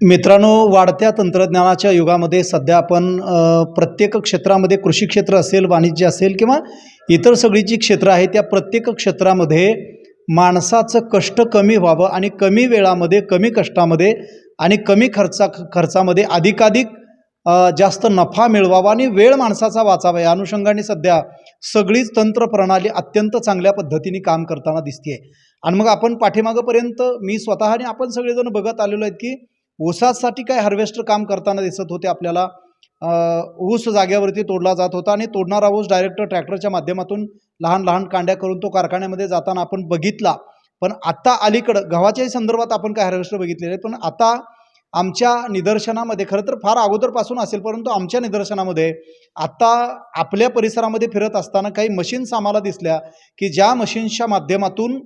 मित्रांनो वाढत्या तंत्रज्ञानाच्या युगामध्ये सध्या आपण प्रत्येक क्षेत्रामध्ये कृषी क्षेत्र असेल वाणिज्य असेल किंवा इतर सगळी जी क्षेत्रं आहेत त्या प्रत्येक क्षेत्रामध्ये माणसाचं कष्ट कमी व्हावं आणि कमी वेळामध्ये कमी कष्टामध्ये आणि कमी खर्चा खर्चामध्ये अधिकाधिक जास्त नफा मिळवावा आणि वेळ माणसाचा वाचावा. या अनुषंगाने सध्या सगळीच तंत्रप्रणाली अत्यंत चांगल्या पद्धतीने काम करताना दिसते आणि मग आपण पाठीमागंपर्यंत मी स्वतः आणि आपण सगळेजण बघत आलेलो आहेत की ऊसासाठी काय हार्वेस्टर काम करताना दिसत होते आपल्याला. ऊस जाग्यावरती तोडला जात होता आणि तोडणारा ऊस डायरेक्ट ट्रॅक्टरच्या माध्यमातून लहान लहान कांड्या करून तो कारखान्यामध्ये जाताना आपण बघितला. पण आत्ता अलीकडं गव्हाच्याही संदर्भात आपण काय हार्वेस्टर बघितलेले आहेत पण आता आमच्या निदर्शनामध्ये खरं तर फार अगोदरपासून असेल परंतु आमच्या निदर्शनामध्ये आत्ता आपल्या परिसरामध्ये फिरत असताना काही मशीन्स आम्हाला दिसल्या की ज्या मशीन्सच्या माध्यमातून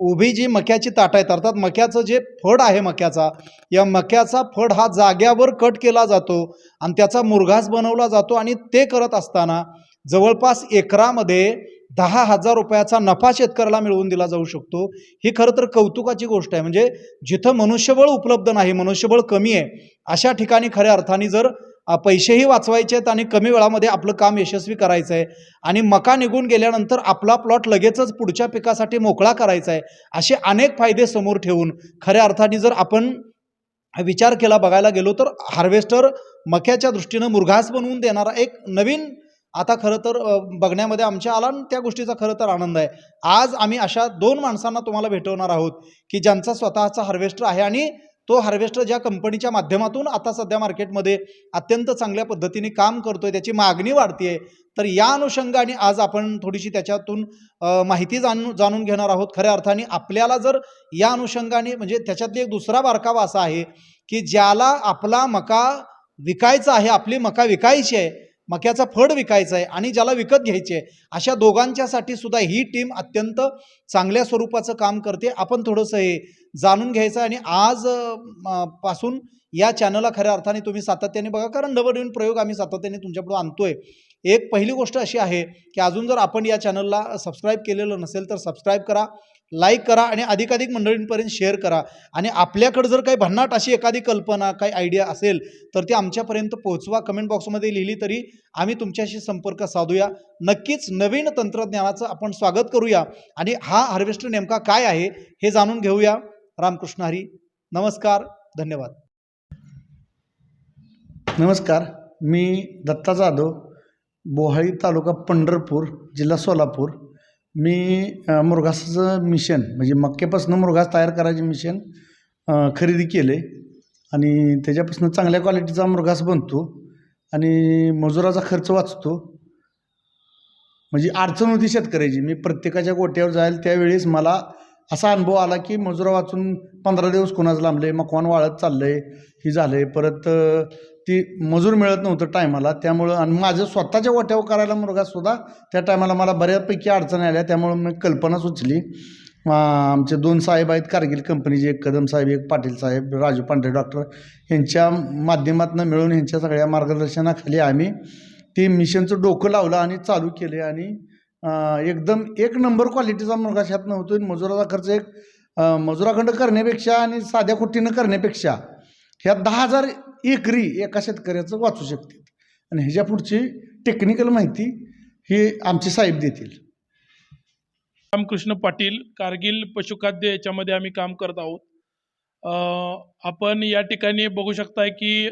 उभी जी मक्याची ताटं आहेत अर्थात मक्याचं जे फड आहे मक्याचा या मक्याचा फड हा जाग्यावर कट केला जातो आणि त्याचा मुरघास बनवला जातो आणि ते करत असताना जवळपास एकरामध्ये दहा हजार रुपयाचा नफा शेतकऱ्याला मिळवून दिला जाऊ शकतो. ही खरं तर कौतुकाची गोष्ट आहे. म्हणजे जिथं मनुष्यबळ उपलब्ध नाही मनुष्यबळ कमी आहे अशा ठिकाणी खऱ्या अर्थाने जर पैसेही वाचवायचे आहेत आणि कमी वेळामध्ये आपलं काम यशस्वी करायचं आहे. आणि मका निघून गेल्यानंतर आपला प्लॉट लगेचच पुढच्या पिकासाठी मोकळा करायचा आहे असे अनेक फायदे समोर ठेवून खऱ्या अर्थाने जर आपण विचार केला बघायला गेलो तर हार्वेस्टर मक्याच्या दृष्टीनं मुरघास बनवून देणारा एक नवीन आता खरं तर बघण्यामध्ये आमच्या आला आणि त्या गोष्टीचा खरं तर आनंद आहे. आज आम्ही अशा दोन माणसांना तुम्हाला भेटवणार आहोत की ज्यांचा स्वतःचा हार्वेस्टर आहे आणि तो हार्वेस्टर ज्या कंपनीच्या माध्यमातून आता सध्या मार्केटमध्ये अत्यंत चांगल्या पद्धतीने काम करतोय त्याची मागणी वाढतीये. तर या अनुषंगाने आज आपण थोडीशी त्याच्यातून माहिती जाणून जाणून घेणार आहोत. खऱ्या अर्थाने आपल्याला जर या अनुषंगाने म्हणजे त्याच्यातली एक दुसरा बारकावा असा आहे की ज्याला आपला मका विकायचा आहे आपली मका विकायची आहे मक्याचा फड विकायचा आहे आणि ज्याला विकत घ्यायचे आहे अशा दोघांच्यासाठी सुद्धा ही टीम अत्यंत चांगल्या स्वरूपाचं काम करते. आपण थोडंसं हे जाणून घ्यायचं आणि आज म, पासून या चॅनलला खऱ्या अर्थाने तुम्ही सातत्याने बघा. कारण नवनवीन प्रयोग आम्ही सातत्याने तुमच्यापुढे आणतोय. एक पहिली गोष्ट अशी आहे की अजून जर आपण या चॅनलला सबस्क्राईब केलेलं नसेल तर सबस्क्राईब करा. लाईक करा आणि अधिकाधिक मंडळींपर्यंत शेअर करा. आणि आपल्याकडे जर काही भन्नाट अशी एखादी कल्पना काही आयडिया असेल तर ती आमच्यापर्यंत पोहोचवा. कमेंट बॉक्समध्ये लिहिली तरी आम्ही तुमच्याशी संपर्क साधूया. नक्कीच नवीन तंत्रज्ञानाचं आपण स्वागत करूया. आणि हा हार्वेस्टर नेमका काय आहे हे जाणून घेऊया. रामकृष्ण हरी नमस्कार धन्यवाद. नमस्कार मी दत्ता जाधव बोहाळी तालुका पंढरपूर जिल्हा सोलापूर. मी मुरघासाचं मिशन म्हणजे मक्क्यापासून मुरघास तयार करायचे मिशन खरेदी केले. आणि त्याच्यापासून चांगल्या क्वालिटीचा मुरघास बनतो. आणि मजुराचा खर्च वाचतो. म्हणजे अडचण होती शेतकऱ्याची. मी प्रत्येकाच्या गोट्यावर जाईल त्यावेळेस मला असा अनुभव आला की मजुरा वाचून पंधरा दिवस कोणाचं लांबले मकवान वाळत चाललंय ही झालंय. परत ती मजूर मिळत नव्हतं टायमाला त्यामुळं आणि माझं स्वतःच्या ओट्यावर करायला मुलगासुद्धा त्या टायमाला मला बऱ्यापैकी अडचणी आल्या त्यामुळं मी कल्पना सुचली. आमचे दोन साहेब आहेत कारगिल कंपनीचे एक कदम साहेब एक पाटील साहेब राजू पांढरे डॉक्टर. यांच्या माध्यमातून मिळून यांच्या सगळ्या मार्गदर्शनाखाली आम्ही ते मिशनचं डोकं लावलं आणि चालू केले आणि एकदम एक नंबर क्वालिटीचा मुलगा शात नव्हतो. आणि मजुराचा खर्च एक मजुराखंड करण्यापेक्षा आणि साध्या कुट्टीनं करण्यापेक्षा ह्या दहा हजार एकरी एका शेतकऱ्याचं वाचू शकते आणि ह्याच्या पुढची टेक्निकल माहिती ही आमचे साहेब देतील. रामकृष्ण पाटील कारगिल पशुखाद्य याच्यामध्ये आम्ही काम करत आहोत. आपण या ठिकाणी बघू शकताय की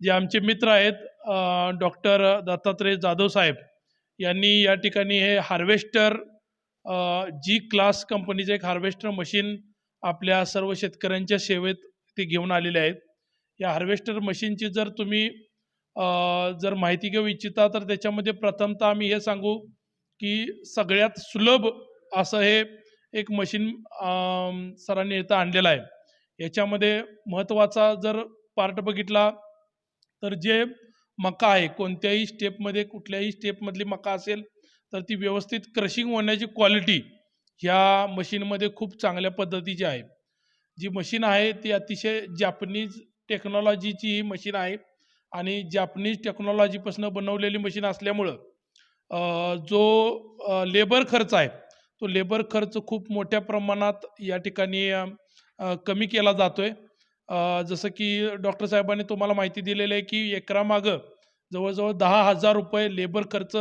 जे आमचे मित्र आहेत डॉक्टर दत्तात्रय जाधव साहेब यांनी या ठिकाणी हे हार्वेस्टर जी क्लास कंपनीचं एक हार्वेस्टर मशीन आपल्या सर्व शेतकऱ्यांच्या सेवेत ते घेऊन आलेले आहेत. या हार्वेस्टर मशीनची जर तुम्ही जर माहिती घेऊ इच्छिता तर त्याच्यामध्ये प्रथमतः आम्ही हे सांगू की सगळ्यात सुलभ असं हे एक मशीन सरांनी इथं आणलेलं आहे. याच्यामध्ये महत्त्वाचा जर पार्ट बघितला तर जे मका आहे. कोणत्याही स्टेपमध्ये कुठल्याही स्टेपमधली मका असेल तर ती व्यवस्थित क्रशिंग होण्याची क्वालिटी ह्या मशीनमध्ये खूप चांगल्या पद्धतीची आहे. जी मशीन आहे ती अतिशय जॅपनीज टेक्नॉलॉजीची ही मशीन आहे आणि जॅपनीज टेक्नॉलॉजीपासून बनवलेली मशीन असल्यामुळं जो लेबर खर्च आहे तो लेबर खर्च खूप मोठ्या प्रमाणात या ठिकाणी कमी केला जातो आहे जसं की डॉक्टर साहेबांनी तुम्हाला माहिती दिलेली आहे की एकरामागं जवळजवळ दहा हजार रुपये लेबर खर्च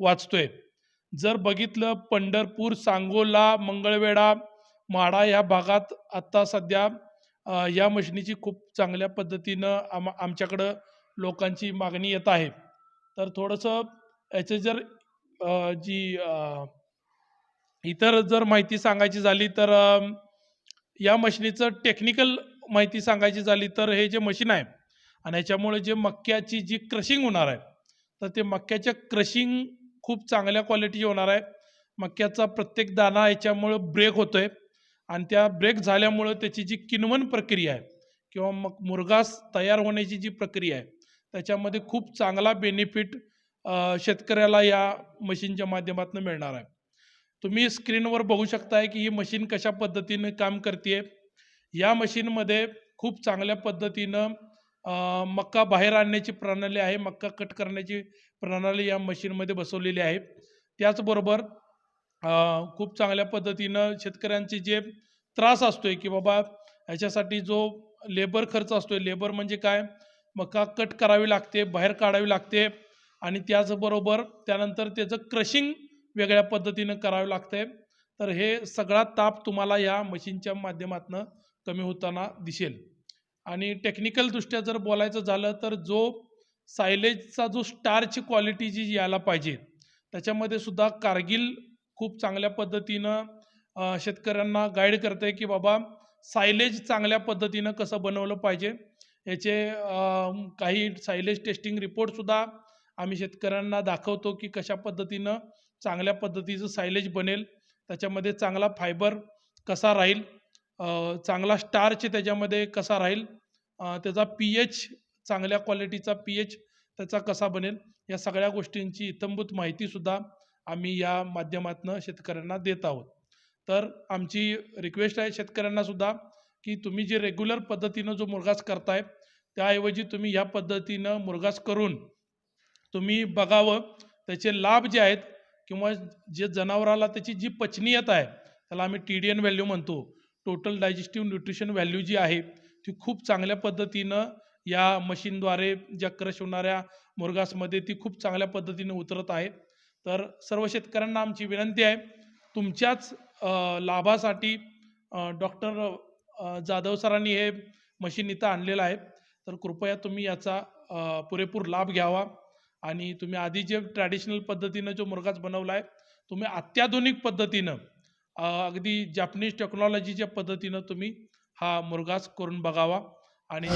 वाचतोय. जर बघितलं पंढरपूर सांगोला मंगळवेढा माडा या भागात आत्ता सध्या या मशिनीची खूप चांगल्या पद्धतीनं आम आमच्याकडं लोकांची मागणी येत आहे. तर थोडंसं याचे जर जी इतर जर माहिती सांगायची झाली तर या मशिनीचं टेक्निकल माहिती सांगायची झाली तर हे जे मशीन आहे आणि याच्यामुळे जे मक्याची जी क्रशिंग होणार आहे तर ते मक्याच्या क्रशिंग खूप चांगल्या क्वालिटीची होणार आहे. मक्याचा प्रत्येक दाना याच्यामुळं ब्रेक होतोय आणि त्या ब्रेक झाल्यामुळं त्याची जी किनवण प्रक्रिया आहे किंवा मग मुरगास तयार होण्याची जी प्रक्रिया आहे त्याच्यामध्ये खूप चांगला बेनिफिट शेतकऱ्याला या मशीनच्या माध्यमातून मिळणार आहे. तुम्ही स्क्रीनवर बघू शकताय की ही मशीन कशा पद्धतीने काम करते या मशीनमध्ये खूप चांगल्या पद्धतीनं मक्का बाहेर आणण्याची प्रणाली आहे मक्का कट करण्याची प्रणाली या मशीनमध्ये बसवलेली आहे. त्याचबरोबर खूप चांगल्या पद्धतीनं शेतकऱ्यांचे जे त्रास असतोय की बाबा ह्याच्यासाठी जो लेबर खर्च असतोय लेबर म्हणजे काय? मका कट करावी लागते बाहेर काढावी लागते आणि त्याचबरोबर त्यानंतर त्याचं क्रशिंग वेगळ्या पद्धतीनं करावं लागतंय. तर हे सगळा ताप तुम्हाला या मशीनच्या माध्यमातून कमी होताना दिसेल. आणि टेक्निकलदृष्ट्या जर बोलायचं झालं तर जो सायलेजचा जो स्टारची क्वालिटी जी यायला पाहिजे त्याच्यामध्ये सुद्धा कारगिल खूप चांगल्या पद्धतीनं शेतकऱ्यांना गाईड करते की बाबा सायलेज चांगल्या पद्धतीनं कसं बनवलं पाहिजे. याचे काही सायलेज टेस्टिंग रिपोर्टसुद्धा आम्ही शेतकऱ्यांना दाखवतो की कशा पद्धतीनं चांगल्या पद्धतीचं सायलेज बनेल. त्याच्यामध्ये चांगला फायबर कसा राहील चांगला स्टार्च त्याच्यामध्ये कसा राहील? त्याचा पी एच चांगल्या क्वालिटीचा पी एच त्याचा कसा बनेल? या सगळ्या गोष्टींची इतंभूत माहितीसुद्धा आम्ही या माध्यमातून शेतकऱ्यांना देत आहोत. तर आमची रिक्वेस्ट आहे शेतकऱ्यांनासुद्धा की तुम्ही जे रेग्युलर पद्धतीनं जो मुरगास करताय त्याऐवजी तुम्ही ह्या पद्धतीनं मुरगास करून तुम्ही बघावं. त्याचे लाभ जे आहेत किंवा जे जनावराला त्याची जी पचनीयता आहे त्याला आम्ही टी डी एन व्हॅल्यू म्हणतो. टोटल डायजेस्टिव्ह न्यूट्रिशन व्हॅल्यू जी आहे ती खूप चांगल्या पद्धतीनं या मशीनद्वारे ज्या क्रश होणाऱ्या मुरगासमध्ये ती खूप चांगल्या पद्धतीने उतरत आहे. तर सर्व शेतकऱ्यांना आमची विनंती आहे तुमच्याच लाभासाठी डॉक्टर जाधव सरांनी हे मशीन इथं आणलेलं आहे. तर कृपया तुम्ही याचा पुरेपूर लाभ घ्यावा आणि तुम्ही आधी जे ट्रॅडिशनल पद्धतीनं जो मुरगाच बनवला आहे तुम्ही अत्याधुनिक पद्धतीनं अगदी जॅपनीज टेक्नॉलॉजीच्या पद्धतीनं तुम्ही हा मुरगास करून बघावा आणि